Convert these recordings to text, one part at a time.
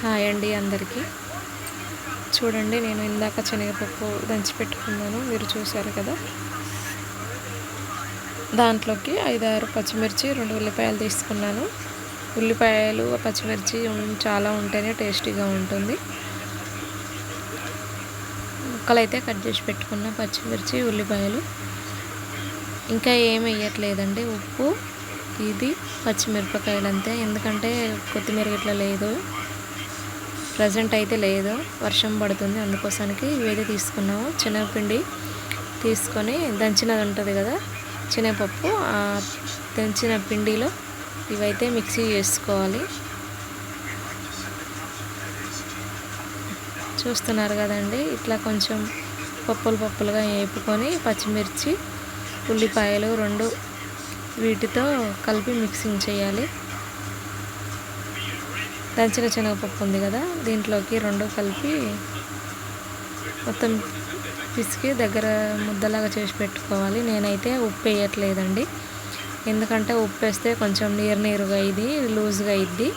Hi అండి అందరికీ. చూడండి నేను ఇందాక శనగపప్పు దంచి పెట్టుకున్నాను మీరు చూసారు కదా. దాంట్లోకి ఐదారు పచ్చిమిర్చి రెండు ఉల్లిపాయలు తీసుకున్నాను. ఉల్లిపాయలు పచ్చిమిర్చి చాలా ఉంటేనే టేస్టీగా ఉంటుంది. ముక్కలైతే కట్ చేసి పెట్టుకున్న పచ్చిమిర్చి ఉల్లిపాయలు. ఇంకా ఏం వేయట్లేదండి ఉప్పు. ఇది పచ్చిమిరపకాయలు అంతే ఎందుకంటే కొత్తిమీర ఇట్లా లేదు. ప్రజెంట్ అయితే లేదు. వర్షం పడుతుంది. అందుకోసానికి ఇవైతే తీసుకున్నాము. శనగపిండి తీసుకొని దంచినది ఉంటుంది కదా శనగపప్పు. దంచిన పిండిలో ఇవైతే మిక్సీ చేసుకోవాలి. చూస్తున్నారు కదండి ఇట్లా కొంచెం పప్పులు పప్పులుగా వేపుకొని పచ్చిమిర్చి ఉల్లిపాయలు రెండు వీటితో కలిపి మిక్సింగ్ చేయాలి. దంచిన శనగపప్పు ఉంది కదా దీంట్లోకి రెండు కలిపి మొత్తం పిసికి దగ్గర ముద్దలాగా చేసి పెట్టుకోవాలి. నేనైతే ఉప్పు వేయట్లేదండి. ఎందుకంటే ఉప్పు వేస్తే కొంచెం నీరు నీరుగా ఇది లూజ్గా అయింది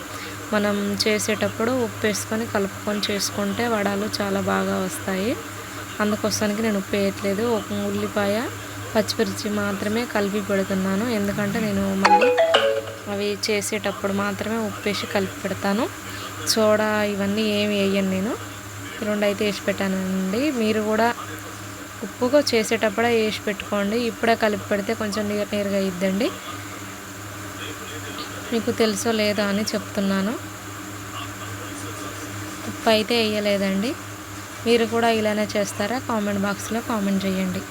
మనం చేసేటప్పుడు ఉప్పు వేసుకొని కలుపుకొని చేసుకుంటే వడాలు చాలా బాగా వస్తాయి. అందుకోసానికి నేను ఉప్పు వేయట్లేదు. ఒక ఉల్లిపాయ పచ్చిమిర్చి మాత్రమే కలిపి పెడుతున్నాను. ఎందుకంటే నేను మళ్ళీ అవి చేసేటప్పుడు మాత్రమే ఉప్పు వేసి కలిపి పెడతాను. సోడా ఇవన్నీ ఏమి వేయను నేను. రెండు అయితే వేసి పెట్టానండి. మీరు కూడా ఉప్పుగా చేసేటప్పుడే వేసి పెట్టుకోండి. ఇప్పుడే కలిపి పెడితే కొంచెం నీరు నీరుగా ఇద్దండి మీకు తెలుసో లేదో అని చెప్తున్నాను. ఉప్పు అయితే వేయలేదండి. మీరు కూడా ఇలానే చేస్తారా? కామెంట్ బాక్స్లో కామెంట్ చేయండి.